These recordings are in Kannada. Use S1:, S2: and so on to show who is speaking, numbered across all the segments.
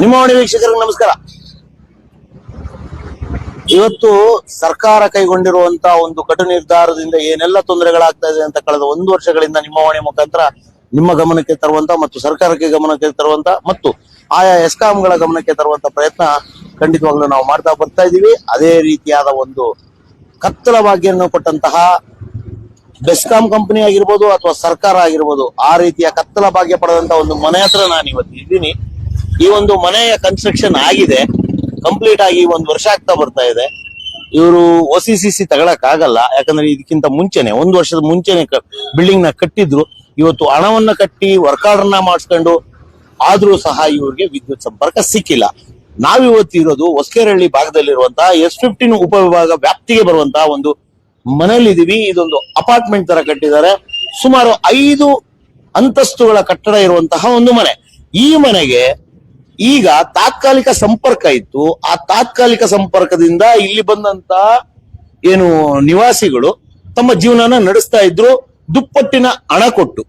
S1: ನಿಮ್ಮ ವಾಣಿ ವೀಕ್ಷಕರಿಗೆ ನಮಸ್ಕಾರ. ಇವತ್ತು ಸರ್ಕಾರ ಕೈಗೊಂಡಿರುವಂತ ಒಂದು ಕಟು ನಿರ್ಧಾರದಿಂದ ಏನೆಲ್ಲ ತೊಂದರೆಗಳಾಗ್ತಾ ಇದೆ ಅಂತ ಕಳೆದ ಒಂದು ವರ್ಷಗಳಿಂದ ನಿಮ್ಮ ಮುಖಾಂತರ ನಿಮ್ಮ ಗಮನಕ್ಕೆ ತರುವಂತ ಮತ್ತು ಸರ್ಕಾರಕ್ಕೆ ಗಮನಕ್ಕೆ ತರುವಂತ ಮತ್ತು ಆಯಾ ಎಸ್ಕಾಂಗಳ ಗಮನಕ್ಕೆ ತರುವಂತ ಪ್ರಯತ್ನ ಖಂಡಿತವಾಗ್ಲೂ ನಾವು ಮಾಡ್ತಾ ಬರ್ತಾ ಇದೀವಿ ಅದೇ ರೀತಿಯಾದ ಒಂದು ಕತ್ತಲ ಭಾಗ್ಯವನ್ನು ಕೊಟ್ಟಂತಹ ಬೆಸ್ಕಾಂ ಕಂಪನಿ ಆಗಿರ್ಬೋದು ಅಥವಾ ಸರ್ಕಾರ ಆಗಿರ್ಬೋದು ಆ ರೀತಿಯ ಕತ್ತಲ ಭಾಗ್ಯ ಪಡೆದಂತಹ ಒಂದು ಮನೆ ಹತ್ರ ನಾನು ಇವತ್ತು ಇದ್ದೀನಿ. ಈ ಒಂದು ಮನೆಯ ಕನ್ಸ್ಟ್ರಕ್ಷನ್ ಆಗಿದೆ. ಕಂಪ್ಲೀಟ್ ಆಗಿ ಒಂದು ವರ್ಷ ಆಗ್ತಾ ಬರ್ತಾ ಇದೆ. ಇವರು ಒ ಸಿ ಸಿ ಸಿ ತಗೊಳಕ್ ಆಗಲ್ಲ ಯಾಕಂದ್ರೆ ಇದಕ್ಕಿಂತ ಮುಂಚೆನೆ, ಒಂದು ವರ್ಷದ ಮುಂಚೆನೆ ಬಿಲ್ಡಿಂಗ್ನ ಕಟ್ಟಿದ್ರು. ಇವತ್ತು ಹಣವನ್ನ ಕಟ್ಟಿ ವರ್ಕ್ ಅನ್ನ ಮಾಡಿಸ್ಕೊಂಡು ಆದ್ರೂ ಸಹ ಇವ್ರಿಗೆ ವಿದ್ಯುತ್ ಸಂಪರ್ಕ ಸಿಕ್ಕಿಲ್ಲ. ನಾವಿವತ್ತು ಇರೋದು ಹೊಸಕೆರಳ್ಳಿ ಭಾಗದಲ್ಲಿರುವಂತಹ ಎಸ್ ಫಿಫ್ಟೀನ್ ಉಪವಿಭಾಗ ವ್ಯಾಪ್ತಿಗೆ ಬರುವಂತಹ ಒಂದು ಮನೇಲಿ ಇದೀವಿ ಇದೊಂದು ಅಪಾರ್ಟ್ಮೆಂಟ್ ತರ ಕಟ್ಟಿದ್ದಾರೆ. ಸುಮಾರು ಐದು ಅಂತಸ್ತುಗಳ ಕಟ್ಟಡ ಇರುವಂತಹ ಒಂದು ಮನೆ. ಈ ಮನೆಗೆ ಈಗ ತಾತ್ಕಾಲಿಕ ಸಂಪರ್ಕ ಇತ್ತು. ಆ ತಾತ್ಕಾಲಿಕ ಸಂಪರ್ಕದಿಂದ ಇಲ್ಲಿ ಬಂದಂತ ಏನು ನಿವಾಸಿಗಳು ತಮ್ಮ ಜೀವನನ ನಡೆಸ್ತಾ ಇದ್ರು. ದುಪ್ಪಟ್ಟಿನ ಹಣ ಕೊಟ್ಟು.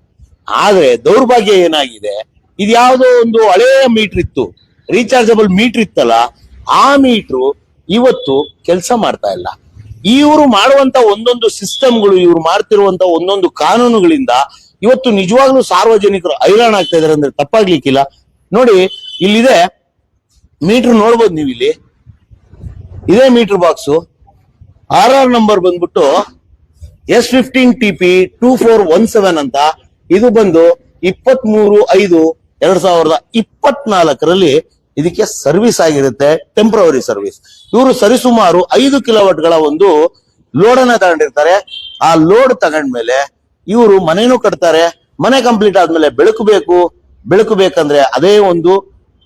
S1: ಆದ್ರೆ ದೌರ್ಭಾಗ್ಯ ಏನಾಗಿದೆ? ಇದು ಯಾವುದೋ ಒಂದು ಹಳೆಯ ಮೀಟರ್ ಇತ್ತು. ರೀಚಾರ್ಜಬಲ್ ಮೀಟರ್ ಇತ್ತಲ್ಲ, ಆ ಮೀಟ್ರು ಇವತ್ತು ಕೆಲಸ ಮಾಡ್ತಾ ಇಲ್ಲ. ಇವರು ಮಾಡುವಂತ ಒಂದೊಂದು ಸಿಸ್ಟಮ್ಗಳು ಇವರು ಮಾಡ್ತಿರುವಂತ ಒಂದೊಂದು ಕಾನೂನುಗಳಿಂದ ಇವತ್ತು ನಿಜವಾಗ್ಲೂ ಸಾರ್ವಜನಿಕರು ಹೈರಾಣ ಆಗ್ತಾ ಇದಾರೆ ಅಂದ್ರೆ ತಪ್ಪಾಗ್ಲಿಕ್ಕಿಲ್ಲ. ನೋಡಿ ಇಲ್ಲಿದೆ ಮೀಟರ್ ನೋಡ್ಬೋದು ನೀವು ಇಲ್ಲಿ ಇದೇ meter box R R number ಬಂದ್ಬಿಟ್ಟು S fifteen T P two four one seven ಅಂತ. ಇದು ಬಂದು ಇಪ್ಪತ್ತ್ ಮೂರು ಐದು ಎರಡ್ ಸಾವಿರದ ಇಪ್ಪತ್ನಾಲ್ಕರಲ್ಲಿ ಇದಕ್ಕೆ ಸರ್ವಿಸ್ ಆಗಿರುತ್ತೆ ಟೆಂಪ್ರವರಿ ಸರ್ವಿಸ್ ಇವರು ಸರಿಸುಮಾರು ಐದು ಕಿಲೋವಾಟ್ಗಳ ಒಂದು ಲೋಡನ್ನ ತಗೊಂಡಿರ್ತಾರೆ. ಆ ಲೋಡ್ ತಗೊಂಡ್ಮೇಲೆ ಇವರು ಮನೇನು ಕಟ್ತಾರೆ. ಮನೆ ಕಂಪ್ಲೀಟ್ ಆದ್ಮೇಲೆ ಬೆಳಕು ಬೇಕು. ಬೆಳಕು ಬೇಕಂದ್ರೆ ಅದೇ ಒಂದು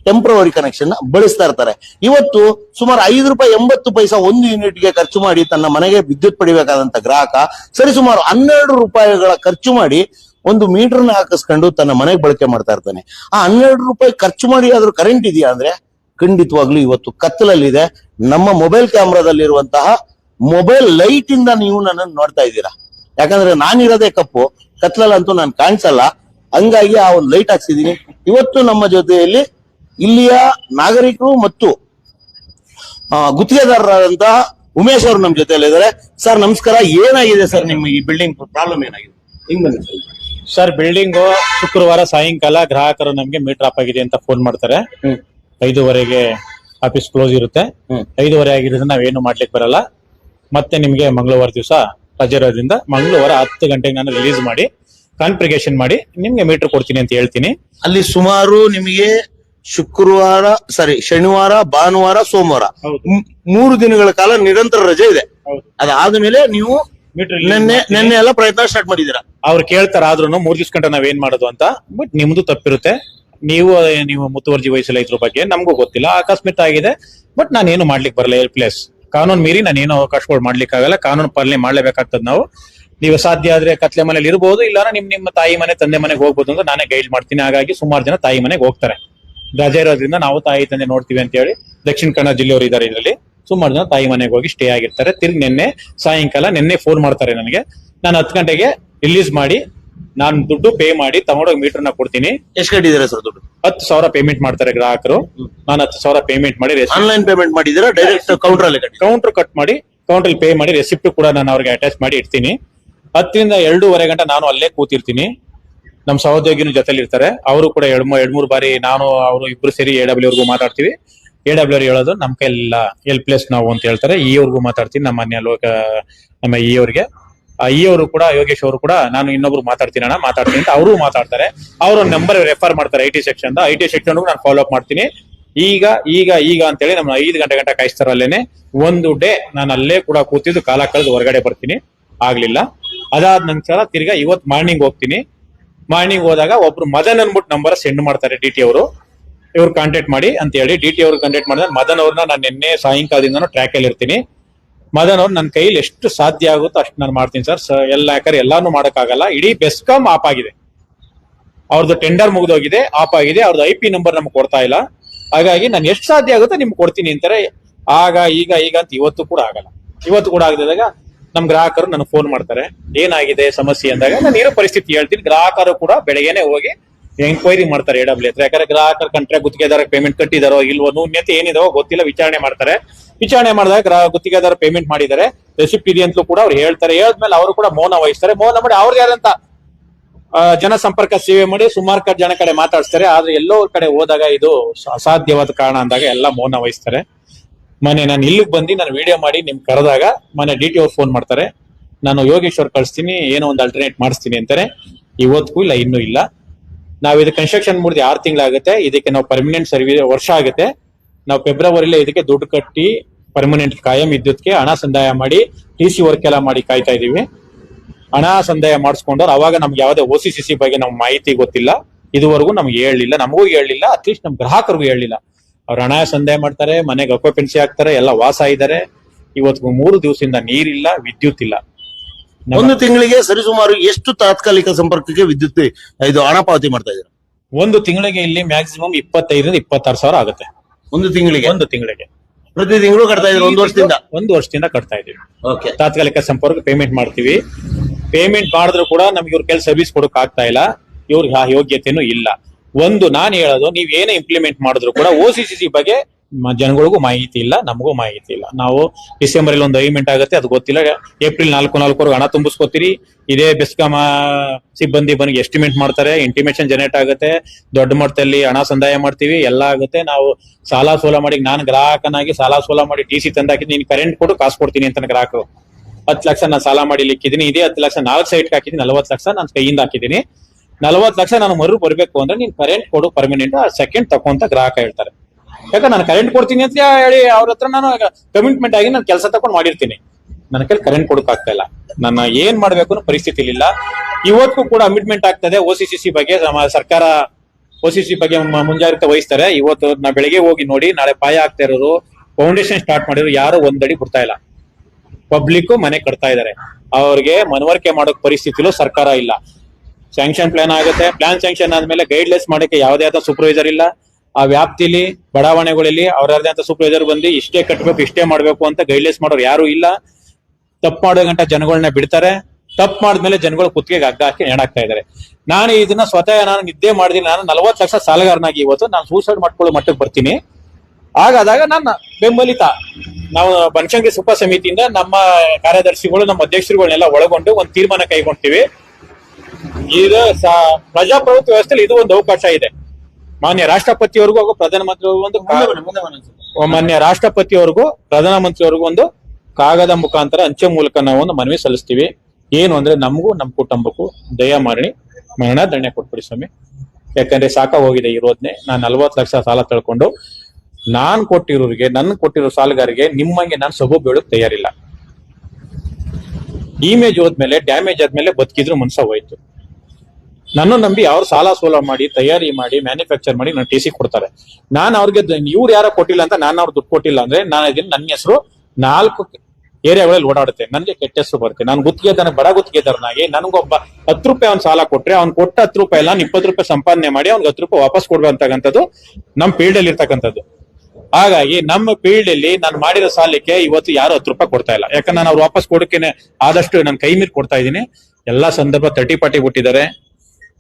S1: ಟೆಂಪ್ರವರಿ ಕನೆಕ್ಷನ್ ಬಳಸ್ತಾ ಇರ್ತಾರೆ. ಇವತ್ತು ಸುಮಾರು ಐದು ರೂಪಾಯಿ ಎಂಬತ್ತು ಪೈಸಾ ಒಂದು ಯೂನಿಟ್ಗೆ ಖರ್ಚು ಮಾಡಿ ತನ್ನ ಮನೆಗೆ ವಿದ್ಯುತ್ ಪಡಿಬೇಕಾದಂತ ಗ್ರಾಹಕ ಸರಿ ಸುಮಾರು ಹನ್ನೆರಡು ರೂಪಾಯಿಗಳ ಖರ್ಚು ಮಾಡಿ ಒಂದು ಮೀಟರ್ನ ಹಾಕಿಸ್ಕೊಂಡು ತನ್ನ ಮನೆಗೆ ಬಳಕೆ ಮಾಡ್ತಾ ಇರ್ತಾನೆ. ಆ ಹನ್ನೆರಡು ರೂಪಾಯಿ ಖರ್ಚು ಮಾಡಿ ಆದ್ರೂ ಕರೆಂಟ್ ಇದೆಯಾ ಅಂದ್ರೆ ಖಂಡಿತವಾಗ್ಲೂ ಇವತ್ತು ಕತ್ತಲಲ್ಲಿದೆ. ನಮ್ಮ ಮೊಬೈಲ್ ಕ್ಯಾಮ್ರಾದಲ್ಲಿರುವಂತಹ ಮೊಬೈಲ್ ಲೈಟ್ ಇಂದ ನೀವು ನನ್ನನ್ನು ನೋಡ್ತಾ ಇದ್ದೀರಾ. ಯಾಕಂದ್ರೆ ನಾನಿರೋದೇ ಕಪ್ಪು, ಕತ್ಲಲ್ಲಂತೂ ನಾನು ಕಾಣಿಸಲ್ಲ. ಹಂಗಾಗಿ ಆ ಒಂದು ಲೈಟ್ ಹಾಕ್ಸಿದೀನಿ ಇವತ್ತು ನಮ್ಮ ಜೊತೆಯಲ್ಲಿ ಇಲ್ಲಿಯ ನಾಗರಿಕರು ಮತ್ತು ಗುತ್ತಿಗೆದಾರರಾದಂತಹ ಉಮೇಶ್ ಅವರು ನಮ್ಮ ಜೊತೆಯಲ್ಲಿ ಇದ್ದಾರೆ. ಸರ್ ನಮಸ್ಕಾರ. ಏನಾಗಿದೆ ಸರ್ ನಿಮ್ಮ ಈ ಬಿಲ್ಡಿಂಗ್ ಪ್ರಾಬ್ಲಮ್ ಏನಾಗಿದೆ? ಹಿಂಗ್ ಬನ್ನಿ ಸರ್?
S2: ಸರ್ ಬಿಲ್ಡಿಂಗ್ ಶುಕ್ರವಾರ ಸಾಯಂಕಾಲ ಗ್ರಾಹಕರು ನಮ್ಗೆ ಮೀಟರ್ ಆಫ್ ಆಗಿದೆ ಅಂತ ಫೋನ್ ಮಾಡ್ತಾರೆ.
S1: ಹ್ಮ್.
S2: ಐದೂವರೆಗೆ ಆಫೀಸ್ ಕ್ಲೋಸ್ ಇರುತ್ತೆ.
S1: ಹ್ಮ್.
S2: ಐದೂವರೆ ಆಗಿರೋದ್ರಿಂದ ನಾವೇನು ಮಾಡ್ಲಿಕ್ಕೆ ಬರಲ್ಲ. ಮತ್ತೆ ನಿಮ್ಗೆ ಮಂಗಳವಾರ ದಿವಸ ರಜೆ ಇರೋದ್ರಿಂದ ಮಂಗಳವಾರ ಹತ್ತು ಗಂಟೆಗೆ ನಾನು ರಿಲೀಸ್ ಮಾಡಿ ಕಾನ್ಫಿಗೇಷನ್ ಮಾಡಿ ನಿಮ್ಗೆ ಮೀಟರ್ ಕೊಡ್ತೀನಿ ಅಂತ ಹೇಳ್ತೀನಿ.
S1: ಅಲ್ಲಿ ಸುಮಾರು ನಿಮಗೆ ಶುಕ್ರವಾರ ಸಾರಿ ಶನಿವಾರ ಭಾನುವಾರ ಸೋಮವಾರ. ಮೂರು ದಿನಗಳ ಕಾಲ ನಿರಂತರ ರಜೆ ಇದೆ. ಅದಾದ ಮೇಲೆ
S2: ನೀವು
S1: ನಿನ್ನೆ ನಿನ್ನೆ ಎಲ್ಲ ಪ್ರಯತ್ನ ಸ್ಟಾರ್ಟ್ ಮಾಡಿದೀರ
S2: ಅವ್ರು ಕೇಳ್ತಾರ ಆದ್ರೂ ಮೂರ್ ದಿವ್ಸ ಗಂಟೆ ನಾವೇನ್ ಮಾಡೋದು ಅಂತ. ಬಟ್ ನಿಮ್ದು ತಪ್ಪಿರುತ್ತೆ. ನೀವು ನೀವು ಮುತುವರ್ಜಿ ವಹಿಸಲ ಇದ್ರ ಬಗ್ಗೆ. ನಮಗೂ ಗೊತ್ತಿಲ್ಲ. ಆಕಸ್ಮಿತ ಆಗಿದೆ. ಬಟ್ ನಾನೇನು ಮಾಡ್ಲಿಕ್ಕೆ ಬರಲ್ಲ ಪ್ಲೇಸ್ ಕಾನೂನು ಮೀರಿ ಏನು ಅವಕಾಶಗಳು ಮಾಡ್ಲಿಕ್ಕೆ ಆಗಲ್ಲ ಕಾನೂನು ಪಾಲನೆ ಮಾಡ್ಲೇಬೇಕಾಗ್ತದ ನಾವು. ನೀವು ಸಾಧ್ಯ ಆದ್ರೆ ಕತ್ಲೆ ಮನೇಲಿ ಇರಬಹುದು ಇಲ್ಲ ನಿಮ್ ನಿಮ್ಮ ತಾಯಿ ಮನೆ ತಂದೆ ಮನೆಗೆ ಹೋಗ್ಬೋದು ಅಂತ ನಾನೇ ಗೈಡ್ ಮಾಡ್ತೀನಿ. ಹಾಗಾಗಿ ಸುಮಾರು ಜನ ತಾಯಿ ಮನೆಗೆ ಹೋಗ್ತಾರೆ. ರಜೆ ಇರೋದ್ರಿಂದ ನಾವು ತಾಯಿ ತಂದೆ ನೋಡ್ತೀವಿ ಅಂತ ಹೇಳಿ ದಕ್ಷಿಣ ಕನ್ನಡ ಜಿಲ್ಲೆಯವರು ಇದ್ದಾರೆ ಇದರಲ್ಲಿ. ಸುಮಾರು ಜನ ತಾಯಿ ಮನೆಗೆ ಹೋಗಿ ಸ್ಟೇ ಆಗಿರ್ತಾರೆ. ತಿರ್ಗಿ ನಿನ್ನೆ ಸಾಯಂಕಾಲ ನಿನ್ನೆ ಫೋನ್ ಮಾಡ್ತಾರೆ ನನಗೆ. ನಾನು ಹತ್ತು ಗಂಟೆಗೆ ರಿಲೀಸ್ ಮಾಡಿ ನಾನು ದುಡ್ಡು ಪೇ ಮಾಡಿ ತಗೊಂಡೋಗಿ ಮೀಟರ್ನ ಕೊಡ್ತೀನಿ.
S1: ಎಷ್ಟು ಕಟ್ಟಿದ್ದೀರಾ ಸರ್ ದುಡ್ಡು?
S2: ಹತ್ತು ಸಾವಿರ ಪೇಮೆಂಟ್ ಮಾಡ್ತಾರೆ ಗ್ರಾಹಕರು. ನಾನು ಹತ್ತು ಸಾವಿರ ಪೇಮೆಂಟ್ ಮಾಡಿ
S1: ಆನ್ಲೈನ್ ಪೇಮೆಂಟ್ ಮಾಡಿದ್ದೀರಾ? ಡೈರೆಕ್ಟ್ ಕೌಂಟರ್ ಅಲ್ಲಿ ಕಟ್ಟಿ?
S2: ಕೌಂಟರ್ ಕಟ್ ಮಾಡಿ ಕೌಂಟರ್ ಪೇ ಮಾಡಿ ರೆಸಿಪ್ಟ್ ಕೂಡ ನಾನು ಅವ್ರಿಗೆ ಅಟ್ಯಾಚ್ ಮಾಡಿ ಇಡ್ತೀನಿ. ಹತ್ತರಿಂದ ಎರಡೂವರೆ ಗಂಟೆ ನಾನು ಅಲ್ಲೇ ಕೂತಿರ್ತೀನಿ. ನಮ್ಮ ಸಹೋದ್ಯೋಗಿನೂ ಜೊತೆಲಿ ಇರ್ತಾರೆ. ಅವರು ಕೂಡ ಎರಡ್ ಎರಡ್ ಮೂರು ಬಾರಿ ನಾನು, ಅವರು ಇಬ್ರು ಸೇರಿ ಎ ಡಬ್ಲ್ಯೂ ಅವ್ರಿಗೂ ಮಾತಾಡ್ತೀವಿ. ಎ ಡಬ್ಲ್ಯೂ ಹೇಳೋದು ನಮ್ಮ ಕೈಲಿಲ್ಲ ಎಲ್ಪ್ಲೆಸ್ ನಾವು ಅಂತ ಹೇಳ್ತಾರೆ. ಇ ಅವ್ರಿಗೂ ಮಾತಾಡ್ತೀನಿ, ನಮ್ಮ ಅನ್ಯ ಲೋಕ, ನಮ್ಮ ಇ ಅವ್ರಿಗೆ. ಆ ಇ ಅವರು ಕೂಡ, ಯೋಗೇಶ್ ಅವರು ಕೂಡ, ನಾನು ಇನ್ನೊಬ್ರು ಮಾತಾಡ್ತೀನಿ ಅಣ್ಣ, ಮಾತಾಡ್ತೀನಿ ಅಂತ ಅವರು ಮಾತಾಡ್ತಾರೆ. ಅವ್ರ ನಂಬರ್ ರೆಫರ್ ಮಾಡ್ತಾರೆ I T section I T section ನಾನು ಫಾಲೋ ಅಪ್ ಮಾಡ್ತೀನಿ. ಈಗ ಈಗ ಈಗ ಅಂತೇಳಿ ನಮ್ಮ ಐದು ಗಂಟೆ ಗಂಟೆ ಕಾಯಿಸ್ತಾರ ಅಲ್ಲೇನೆ. ಒಂದು ಡೇ ನಾನು ಅಲ್ಲೇ ಕೂಡ ಕೂತಿದ್ದು, ಕಾಲ ಕಳೆದು ಹೊರಗಡೆ ಬರ್ತೀನಿ. ಆಗ್ಲಿಲ್ಲ. ಅದಾದ ನಂತರ ತಿರ್ಗಾ ಇವತ್ ಮಾರ್ನಿಂಗ್ ಹೋಗ್ತೀನಿ. ಮಾರ್ನಿಂಗ್ ಹೋದಾಗ ಒಬ್ರು ಮದನ್ ಅನ್ಬಿಟ್ಟು ನಂಬರ್ ಸೆಂಡ್ ಮಾಡ್ತಾರೆ ಡಿ ಟಿ ಅವರು. ಇವ್ರು ಕಾಂಟ್ಯಾಕ್ಟ್ ಮಾಡಿ ಅಂತ ಹೇಳಿ ಡಿ ಟಿ ಅವ್ರು ಕಾಂಟ್ಯಾಕ್ಟ್ ಮಾಡಿದ್ರೆ ಮದನ್ ಅವ್ರನ್ನ ನಾನು ನಿನ್ನೆ ಸಾಯಂಕಾಲದಿಂದನೂ ಟ್ರ್ಯಾಕ್ ಅಲ್ಲಿ ಇರ್ತೀನಿ. ಮದನ್ ಅವ್ರು ನನ್ನ ಕೈಲಿ ಎಷ್ಟು ಸಾಧ್ಯ ಆಗುತ್ತೋ ಅಷ್ಟು ನಾನು ಮಾಡ್ತೀನಿ ಸರ್ ಎಲ್ಲ ಯಾಕಂದ್ರೆ ಎಲ್ಲಾನು ಮಾಡೋಕ್ಕಾಗಲ್ಲ. ಇಡೀ ಬೆಸ್ಕಾಮ್ ಆಪ್ ಆಗಿದೆ. ಅವ್ರದ್ದು ಟೆಂಡರ್ ಮುಗಿದೋಗಿದೆ, ಆಪ್ ಆಗಿದೆ. ಅವ್ರದ್ದು ಐ ಪಿ ನಂಬರ್ ನಮ್ಗೆ ಕೊಡ್ತಾ ಇಲ್ಲ. ಹಾಗಾಗಿ ನಾನು ಎಷ್ಟು ಸಾಧ್ಯ ಆಗುತ್ತೋ ನಿಮ್ಗೆ ಕೊಡ್ತೀನಿ ಅಂತಾರೆ. ಆಗ, ಈಗ ಈಗ ಅಂತ ಇವತ್ತು ಕೂಡ ಆಗಲ್ಲ. ಇವತ್ತು ಕೂಡ ಆಗದಿದ್ದಾಗ ನಮ್ ಗ್ರಾಹಕರು ನನಗೆ ಫೋನ್ ಮಾಡ್ತಾರೆ, ಏನಾಗಿದೆ ಸಮಸ್ಯೆ ಅಂದಾಗ ನಾನು ಏನೋ ಪರಿಸ್ಥಿತಿ ಹೇಳ್ತೀನಿ. ಗ್ರಾಹಕರು ಕೂಡ ಬೆಳಗ್ಗೆನೆ ಹೋಗಿ ಎಂಕ್ವೈರಿ ಮಾಡ್ತಾರೆ ಎ ಡಬ್ಲ್ಯೂ ಯಾಕಂದ್ರೆ ಗ್ರಾಹಕರು ಕಂಟ್ರಾಕ್ಟ್ ಗುತ್ತಿಗೆದಾರ ಪೇಮೆಂಟ್ ಕಟ್ಟಿದಾರೋ ಇಲ್ವೋ ನೂನ್ಯತೆ ಏನಿದಾವೋ ಗೊತ್ತಿಲ್ಲ, ವಿಚಾರಣೆ ಮಾಡ್ತಾರೆ. ವಿಚಾರಣೆ ಮಾಡಿದಾಗ ಗುತ್ತಿಗೆದಾರ ಪೇಮೆಂಟ್ ಮಾಡಿದ್ದಾರೆ. ರೆಸಿಪ್ಟ್ ಇದೆ ಅಂತಲೂ ಕೂಡ ಅವ್ರು ಹೇಳ್ತಾರೆ. ಹೇಳಿದ್ಮೇಲೆ ಅವರು ಕೂಡ ಮೌನ ವಹಿಸ್ತಾರೆ. ಮೌನ ಮಾಡಿ ಅವ್ರಿಗೆ ಯಾರಂತ? ಜನಸಂಪರ್ಕ ಸೇವೆ ಮಾಡಿ ಸುಮಾರು ಜನ ಕಡೆ ಮಾತಾಡಿಸ್ತಾರೆ. ಆದ್ರೆ ಎಲ್ಲೋ ಕಡೆ ಹೋದಾಗ ಇದು ಅಸಾಧ್ಯವಾದ ಕಾರಣ ಅಂದಾಗ ಎಲ್ಲ ಮೌನ ವಹಿಸ್ತಾರೆ. ಮೊನ್ನೆ ನಾನು ಇಲ್ಲಿಗೆ ಬಂದು ನಾನು ವಿಡಿಯೋ ಮಾಡಿ ನಿಮ್ಗೆ ಕರೆದಾಗ ಮೊನ್ನೆ ಡಿ ಟಿ ಅವ್ರು ಫೋನ್ ಮಾಡ್ತಾರೆ. ನಾನು ಯೋಗೇಶ್ವರ್ ಕಳಿಸ್ತೀನಿ, ಏನೋ ಒಂದು ಅಲ್ಟರ್ನೇಟ್ ಮಾಡಿಸ್ತೀನಿ ಅಂತಾರೆ. ಇವತ್ತಿಗೂ ಇಲ್ಲ, ಇನ್ನೂ ಇಲ್ಲ. ನಾವು ಇದು ಕನ್ಸ್ಟ್ರಕ್ಷನ್ ಮುಗಿದು ಆರು ತಿಂಗಳಾಗುತ್ತೆ. ಇದಕ್ಕೆ ನಾವು ಪರ್ಮನೆಂಟ್ ಸರ್ವಿಸ್ ವರ್ಷ ಆಗುತ್ತೆ. ನಾವು ಫೆಬ್ರವರಿಲೇ ಇದಕ್ಕೆ ದುಡ್ಡು ಕಟ್ಟಿ ಪರ್ಮನೆಂಟ್ ಕಾಯಂ ವಿದ್ಯುತ್ಗೆ ಹಣ ಸಂದಾಯ ಮಾಡಿ ಟಿ ಸಿ ವರ್ಕ್ ಎಲ್ಲ ಮಾಡಿ ಕಾಯ್ತಾ ಇದೀವಿ. ಹಣ ಸಂದಾಯ ಮಾಡಿಸ್ಕೊಂಡವ್ರು, ಅವಾಗ ನಮ್ಗೆ ಯಾವುದೇ ಒ ಸಿ ಸಿ ಸಿ ಬಗ್ಗೆ ನಮ್ಗೆ ಮಾಹಿತಿ ಗೊತ್ತಿಲ್ಲ. ಇದುವರೆಗೂ ನಮ್ಗೆ ಹೇಳಲಿಲ್ಲ. ನಮಗೂ ಹೇಳಲಿಲ್ಲ, ಅಟ್ಲೀಸ್ಟ್ ನಮ್ಮ ಗ್ರಾಹಕರಿಗೂ ಹೇಳಲಿಲ್ಲ. ಅವ್ರು ಹಣ ಸಂದಾಯ ಮಾಡ್ತಾರೆ ಮನೆಗೆ ಅಕ್ವಪೆನ್ಸಿ ಹಾಕ್ತಾರೆ ಎಲ್ಲ ವಾಸ ಇದ್ದಾರೆ ಇವತ್ತು ಮೂರು ದಿವಸದಿಂದ ನೀರಿಲ್ಲ ವಿದ್ಯುತ್ ಇಲ್ಲ.
S1: ಒಂದು ತಿಂಗಳಿಗೆ ಸರಿಸುಮಾರು ಎಷ್ಟು ತಾತ್ಕಾಲಿಕ ಸಂಪರ್ಕಕ್ಕೆ ವಿದ್ಯುತ್ ಇದು ಹಣ ಪಾವತಿ ಮಾಡ್ತಾ ಇದ್ದಾರೆ?
S2: ಒಂದು ತಿಂಗಳಿಗೆ ಇಲ್ಲಿ ಮ್ಯಾಕ್ಸಿಮಮ್ ಇಪ್ಪತ್ತೈದರಿಂದ ಇಪ್ಪತ್ತಾರು ಸಾವಿರ ಆಗುತ್ತೆ.
S1: ಒಂದು ತಿಂಗಳಿಗೆ?
S2: ಒಂದು ತಿಂಗಳಿಗೆ.
S1: ಪ್ರತಿ ತಿಂಗಳು ಕಟ್ತಾ ಇದ್ದಾರೆ? ಒಂದು ವರ್ಷದಿಂದ?
S2: ಒಂದು ವರ್ಷದಿಂದ ಕಟ್ತಾ ಇದೀವಿ
S1: ಓಕೆ.
S2: ತಾತ್ಕಾಲಿಕ ಸಂಪರ್ಕ ಪೇಮೆಂಟ್ ಮಾಡ್ತೀವಿ. ಪೇಮೆಂಟ್ ಮಾಡಿದ್ರು ಕೂಡ ನಮ್ಗೆ ಇವ್ರ ಕೆಲಸ ಸರ್ವಿಸ್ ಕೊಡಕ್ ಆಗ್ತಾ ಇಲ್ಲ. ಇವ್ರಿಗೆ ಆ ಯೋಗ್ಯತೆನೂ ಇಲ್ಲ. ಒಂದು ನಾನು ಹೇಳೋದು, ನೀವ್ ಏನೇ ಇಂಪ್ಲಿಮೆಂಟ್ ಮಾಡಿದ್ರು ಕೂಡ ಓ ಸಿ ಸಿ ಬಗ್ಗೆ ಜನಗಳಿಗೂ ಮಾಹಿತಿ ಇಲ್ಲ, ನಮಗೂ ಮಾಹಿತಿ ಇಲ್ಲ. ನಾವು ಡಿಸೆಂಬರ್ ಅಲ್ಲಿ ಒಂದು ಐಮೆಂಟ್ ಆಗುತ್ತೆ, ಅದು ಗೊತ್ತಿಲ್ಲ. ಏಪ್ರಿಲ್ ನಾಲ್ಕು, ನಾಲ್ಕವರೆಗೆ ಹಣ ತುಂಬಿಸ್ಕೊತೀರಿ. ಇದೇ ಬೆಸ್ಕಾಮ ಸಿಬ್ಬಂದಿ ಬಂದು ಎಸ್ಟಿಮೇಟ್ ಮಾಡ್ತಾರೆ ಇಂಟಿಮೇಷನ್ ಜನರೇಟ್ ಆಗುತ್ತೆ. ದೊಡ್ಡ ಮಟ್ಟದಲ್ಲಿ ಹಣ ಸಂದಾಯ ಮಾಡ್ತೀವಿ, ಎಲ್ಲ ಆಗುತ್ತೆ. ನಾವು ಸಾಲ ಸೋಲ ಮಾಡಿ, ನಾನು ಗ್ರಾಹಕನಾಗಿ ಸಾಲ ಸೋಲ ಮಾಡಿ ಟಿ ಸಿ ತಂದಾಕಿ ನೀನು ಕರೆಂಟ್ ಕೊಟ್ಟು ಕಾಸು ಕೊಡ್ತೀನಿ ಅಂತ ಗ್ರಾಹಕರು. ಹತ್ತು ಲಕ್ಷ ನಾನು ಸಾಲ ಮಾಡಿ ಲಿಕ್ಕಿದ್ದೀನಿ ಇದೇ ಹತ್ತು ಲಕ್ಷ ನಾಲ್ಕು ಸೈಟ್ ಹಾಕಿದ್ದೀನಿ, ನಲವತ್ತು ಲಕ್ಷ ನಾನು ಕೈಯಿಂದ ಹಾಕಿದ್ದೀನಿ. ನಲವತ್ತು ಲಕ್ಷ ನಾನು ಮರು ಬರಬೇಕು ಅಂದ್ರೆ ನೀನ್ ಕರೆಂಟ್ ಕೊಡು ಪರ್ಮನೆಂಟ್ ಆ ಸೆಕೆಂಡ್ ತಕೊಂತ ಗ್ರಾಹಕ ಹೇಳ್ತಾರೆ. ಯಾಕಂದ್ರೆ ನಾನು ಕರೆಂಟ್ ಕೊಡ್ತೀನಿ ಅಂತ ಹೇಳಿ ಅವ್ರ ಹತ್ರ ನಾನು ಕಮಿಟ್ಮೆಂಟ್ ಆಗಿ ನಾನು ಕೆಲಸ ತಕೊಂಡು ಮಾಡಿರ್ತೀನಿ. ನನ್ನ ಕೈಲಿ ಕರೆಂಟ್ ಕೊಡಕ್ ಆಗ್ತಾ ಇಲ್ಲ. ನನ್ನ ಏನ್ ಮಾಡ್ಬೇಕು ಅನ್ನೋ ಪರಿಸ್ಥಿತಿ ಇಲ್ಲ ಇವತ್ತಿಗೂ ಕೂಡ ಅಮಿಟ್ಮೆಂಟ್ ಆಗ್ತದೆ ಓ ಸಿ ಸಿ ಸಿ ಬಗ್ಗೆ ಸರ್ಕಾರ ಓ ಸಿ ಸಿ ಬಗ್ಗೆ ಮುಂಜಾಗ್ರತೆ ವಹಿಸ್ತಾರೆ. ಇವತ್ತು ನಾ ಬೆಳಿಗ್ಗೆ ಹೋಗಿ ನೋಡಿ, ನಾಳೆ ಪಾಯ ಆಗ್ತಾ ಇರೋರು ಫೌಂಡೇಶನ್ ಸ್ಟಾರ್ಟ್ ಮಾಡಿದ್ರು ಯಾರು ಒಂದಡಿ ಬಿಡ್ತಾ ಇಲ್ಲ. ಪಬ್ಲಿಕ್ ಮನೆ ಕಟ್ತಾ ಇದಾರೆ ಅವ್ರಿಗೆ ಮನವರಿಕೆ ಮಾಡೋಕ್ ಪರಿಸ್ಥಿತಿಲೂ ಸರ್ಕಾರ ಇಲ್ಲ. ಸ್ಯಾಂಕ್ಷನ್ ಪ್ಲಾನ್ ಆಗುತ್ತೆ. ಪ್ಲಾನ್ ಸ್ಯಾಂಕ್ಷನ್ ಆದ್ಮೇಲೆ ಗೈಡ್ಲೈನ್ಸ್ ಮಾಡಕ್ಕೆ ಯಾವುದೇ ಆದ ಸೂಪರ್ವೈಸರ್ ಇಲ್ಲ. ಆ ವ್ಯಾಪ್ತಿಲಿ, ಬಡಾವಣೆಗಳಲ್ಲಿ ಅವರದೇ ಅಂತ ಸೂಪರ್ವೈಸರ್ ಬಂದು ಇಷ್ಟೇ ಕಟ್ಟಬೇಕು ಇಷ್ಟೇ ಮಾಡ್ಬೇಕು ಅಂತ ಗೈಡ್ ಲೆಸ್ ಮಾಡೋರು ಯಾರು ಇಲ್ಲ. ತಪ್ಪು ಮಾಡೋ ಗಂಟ ಜನಗಳನ್ನ ಬಿಡ್ತಾರೆ. ತಪ್ಪು ಮಾಡಿದ್ಮೇಲೆ ಜನಗಳು ಕುತ್ತಿಗೆಗೆ ಹಗ್ಗ ಹಾಕಿ ನೇಣಾಕ್ತಾ ಇದ್ದಾರೆ. ನಾನು ಇದನ್ನ ಸ್ವತಃ ನಾನು ನಿದ್ದೆ ಮಾಡಿದೀನಿ ನಾನು ನಲವತ್ತು ಲಕ್ಷ ಸಾಲಗಾರನಾಗಿ ಇವತ್ತು. ನಾನು ಸೂಸೈಡ್ ಮಾಡ್ಕೊಳ್ಳೋ ಮಟ್ಟಕ್ಕೆ ಬರ್ತೀನಿ. ಹಾಗಾದಾಗ ನನ್ನ ಬೆಂಬಲಿತ. ನಾವು ಬನಶಂಕರಿ ಸುಪ ಸಮಿತಿಯಿಂದ ನಮ್ಮ ಕಾರ್ಯದರ್ಶಿಗಳು, ನಮ್ಮ ಅಧ್ಯಕ್ಷರುಗಳನ್ನೆಲ್ಲ ಒಳಗೊಂಡು ಒಂದು ತೀರ್ಮಾನ ಕೈಗೊಂಡ್ತೀವಿ ಇದು ಪ್ರಜಾಪ್ರಭುತ್ವ ವ್ಯವಸ್ಥೆಯಲ್ಲಿ ಇದು ಒಂದು ಅವಕಾಶ ಇದೆ. ಮಾನ್ಯ ರಾಷ್ಟ್ರಪತಿಯವರೆಗೂ ಹಾಗೂ ಪ್ರಧಾನಮಂತ್ರಿಯವರೆಗೂ ಒಂದು ಮಾನ್ಯ ರಾಷ್ಟ್ರಪತಿಯವರೆಗೂ ಪ್ರಧಾನಮಂತ್ರಿಯವರೆಗೂ ಒಂದು ಕಾಗದ ಮುಖಾಂತರ ಅಂಚೆ ಮೂಲಕ ನಾವು ಒಂದು ಮನವಿ ಸಲ್ಲಿಸ್ತೀವಿ. ಏನು ಅಂದ್ರೆ ನಮಗೂ ನಮ್ಮ ಕುಟುಂಬಕ್ಕೂ ದಯ ಮಾಡಿ ಮರಣ ದಂಡನೆ ಕೊಟ್ಬಿಡಿ ಸ್ವಾಮಿ. ಯಾಕಂದ್ರೆ ಸಾಕ ಹೋಗಿದೆ ಈ ನಾನ್ ನಾನು ನಲ್ವತ್ತು ಲಕ್ಷ ಸಾಲ ತಳ್ಕೊಂಡು ನಾನ್ ಕೊಟ್ಟಿರೋರಿಗೆ ನನ್ ಕೊಟ್ಟಿರೋ ಸಾಲಗಾರಿಗೆ ನಿಮ್ಮಂಗೆ ನಾನು ಸಬು ಬೀಳಕ್ ತಯಾರಿಲ್ಲ. ಇಮೇಜ್ ಹೋದ್ಮೇಲೆ ಡ್ಯಾಮೇಜ್ ಆದ್ಮೇಲೆ ಬದುಕಿದ್ರು ಮನ್ಸ ಹೋಯ್ತು. ನನ್ನ ನಂಬಿ ಅವ್ರು ಸಾಲ ಸೋಲ ಮಾಡಿ, ತಯಾರಿ ಮಾಡಿ ಮ್ಯಾನುಫ್ಯಾಕ್ಚರ್ ಮಾಡಿ ನನ್ನ ಟಿ ಸಿ ಕೊಡ್ತಾರೆ. ನಾನು ಅವ್ರಿಗೆ ಇವ್ರು ಯಾರೋ ಕೊಟ್ಟಿಲ್ಲ ಅಂತ ನಾನು ಅವ್ರು ದುಡ್ಡು ಕೊಟ್ಟಿಲ್ಲ ಅಂದ್ರೆ ನಾನು ಇದನ್ನ ನನ್ನ ಹೆಸರು ನಾಲ್ಕು ಏರಿಯಾಗಳಲ್ಲಿ ಓಡಾಡುತ್ತೆ. ನನಗೆ ಕೆಟ್ಟ ಹೆಸರು ಬರುತ್ತೆ. ನಾನು ಗುತ್ತಿಗೆದಾರ ಬಡ ಗುತ್ತಿಗೆದಾರನಾಗಿ ನನಗೊಬ್ಬ ಹತ್ತು ರೂಪಾಯಿ ಅವ್ನು ಸಾಲ ಕೊಟ್ರೆ ಅವ್ನು ಕೊಟ್ಟ ಹತ್ತು ರೂಪಾಯಿ ಎಲ್ಲ ಇಪ್ಪತ್ತು ರೂಪಾಯಿ ಸಂಪಾದನೆ ಮಾಡಿ ಅವ್ನಿಗೆ ಹತ್ತು ರೂಪಾಯಿ ವಾಪಸ್ ಕೊಡುವಂತಕ್ಕಂಥದ್ದು ನಮ್ಮ ಫೀಲ್ಡ್ ಅಲ್ಲಿ ಇರ್ತಕ್ಕಂಥದ್ದು. ಹಾಗಾಗಿ ನಮ್ಮ ಫೀಲ್ಡ್ ಅಲ್ಲಿ ನಾನು ಮಾಡಿರೋ ಸಾಲಕ್ಕೆ ಇವತ್ತು ಯಾರು ಹತ್ತು ರೂಪಾಯಿ ಕೊಡ್ತಾ ಇಲ್ಲ. ಯಾಕಂದ್ರೆ ನಾನು ಅವ್ರು ವಾಪಸ್ ಕೊಡೋಕೆ ಆದಷ್ಟು ನನ್ನ ಕೈ ಮೀರಿ ಕೊಡ್ತಾ ಇದ್ದೀನಿ. ಎಲ್ಲಾ ಸಂದರ್ಭ ತರ್ಟಿ ಪಾರ್ಟಿ ಬಿಟ್ಟಿದ್ದಾರೆ.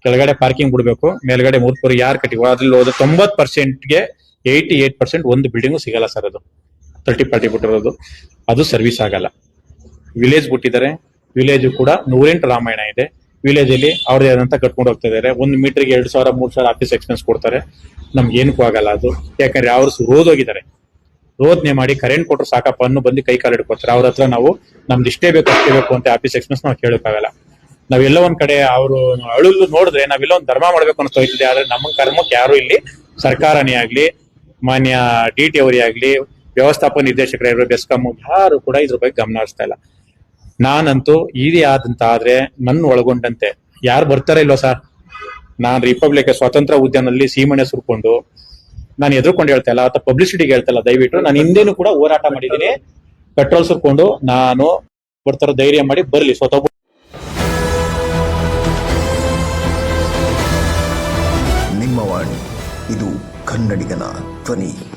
S2: ಕೆಳಗಡೆ ಪಾರ್ಕಿಂಗ್ ಬಿಡಬೇಕು, ಮೇಲ್ಗಡೆ ಮೂರ್ಪುರಿ ಯಾರು ಕಟ್ಟಿ ಅದ್ರಲ್ಲಿ ಹೋದ್ರೆ ತೊಂಬತ್ ಪರ್ಸೆಂಟ್ಗೆ ಏಯ್ಟಿ ಏಟ್ ಪರ್ಸೆಂಟ್ ಒಂದು ಬಿಲ್ಡಿಂಗು ಸಿಗಲ್ಲ ಸರ್ ಅದು. ತರ್ಟಿ ಫಾರ್ಟಿ ಬಿಟ್ಟಿರೋದು. ಅದು ಸರ್ವಿಸ್ ಆಗಲ್ಲ. ವಿಲೇಜ್ ಬಿಟ್ಟಿದ್ದಾರೆ. ವಿಲೇಜ್ ಕೂಡ ನೂರೆಂಟು ರಾಮಾಯಣ ಇದೆ. ವಿಲೇಜ್ ಅಲ್ಲಿ ಅವ್ರದೇ ಆದಂತ ಕಟ್ಕೊಂಡು ಹೋಗ್ತಾ ಇದಾರೆ ಒಂದು ಮೀಟರ್ಗೆ ಎರಡು ಸಾವಿರ, ಮೂರು ಸಾವಿರ ಆಫೀಸ್ ಎಕ್ಸ್ಪೆನ್ಸ್ ಕೊಡ್ತಾರೆ. ನಮ್ಗೆ ಏನಕ್ಕೂ ಆಗಲ್ಲ ಅದು. ಯಾಕಂದ್ರೆ ಅವ್ರು ರೋದೋಗಿದ್ದಾರೆ ರೋದ್ನೆ ಮಾಡಿ ಕರೆಂಟ್ ಕೊಟ್ಟರು ಸಾಕಪ್ಪ ಅನ್ನು ಬಂದು ಕೈ ಕಾಲು ಹಿಡ್ಕೊತಾರೆ ಅವ್ರ ಹತ್ರ ನಾವು ನಮ್ದು ಇಷ್ಟೇ ಬೇಕು ಅಷ್ಟೇ ಬೇಕು ಅಂತ ಆಫೀಸ್ ಎಕ್ಸ್ಪೆನ್ಸ್ ನಾವು ಕೇಳೋಕ್ಕಾಗಲ್ಲ. ನಾವೆಲ್ಲ ಒಂದ್ ಕಡೆ ಅವರು ಅಳಲು ನೋಡಿದ್ರೆ ನಾವೆಲ್ಲ ಒಂದು ಧರ್ಮ ಮಾಡ್ಬೇಕು ಅನ್ಸ್ತಾ ಹೋಯ್ತದೆ ಆದ್ರೆ ನಮ್ಮ ಕರ್ಮಕ್ಕೆ ಯಾರು ಇಲ್ಲಿ ಸರ್ಕಾರನೇ ಆಗ್ಲಿ, ಮಾನ್ಯ ಡಿ ಟಿ ಅವರೇ ಆಗ್ಲಿ, ವ್ಯವಸ್ಥಾಪಕ ನಿರ್ದೇಶಕರೇ ಬೆಸ್ಕಾಂ ಯಾರು ಕೂಡ ಇದ್ರ ಬಗ್ಗೆ ಗಮನ ಹರಿಸ್ತಾ ಇಲ್ಲ. ನಾನಂತೂ ಇದೇ ಆದಂತ ಆದ್ರೆ ನನ್ನ ಒಳಗೊಂಡಂತೆ ಯಾರು ಬರ್ತಾರ ಇಲ್ವೋ ಸರ್? ನಾನ್ ರಿಪಬ್ಲಿಕ್ ಸ್ವಾತಂತ್ರ್ಯ ಉದ್ಯಾನದಲ್ಲಿ ಸೀಮಣೆ ಸುರ್ಕೊಂಡು ನಾನು ಎದುರ್ಕೊಂಡು ಹೇಳ್ತಾ ಇಲ್ಲ, ಅಥವಾ ಪಬ್ಲಿಸಿಟಿಗೆ ಹೇಳ್ತಾ ಇಲ್ಲ. ದಯವಿಟ್ಟು ನಾನು ಹಿಂದೆನೂ ಕೂಡ ಹೋರಾಟ ಮಾಡಿದ್ದೀನಿ. ಪೆಟ್ರೋಲ್ ಸುರ್ಕೊಂಡು ನಾನು ಬರ್ತಾರೋ ಧೈರ್ಯ ಮಾಡಿ ಬರ್ಲಿ, ಸ್ವತಃ
S3: ಇದು ಕನ್ನಡಿಗನ ಧ್ವನಿ.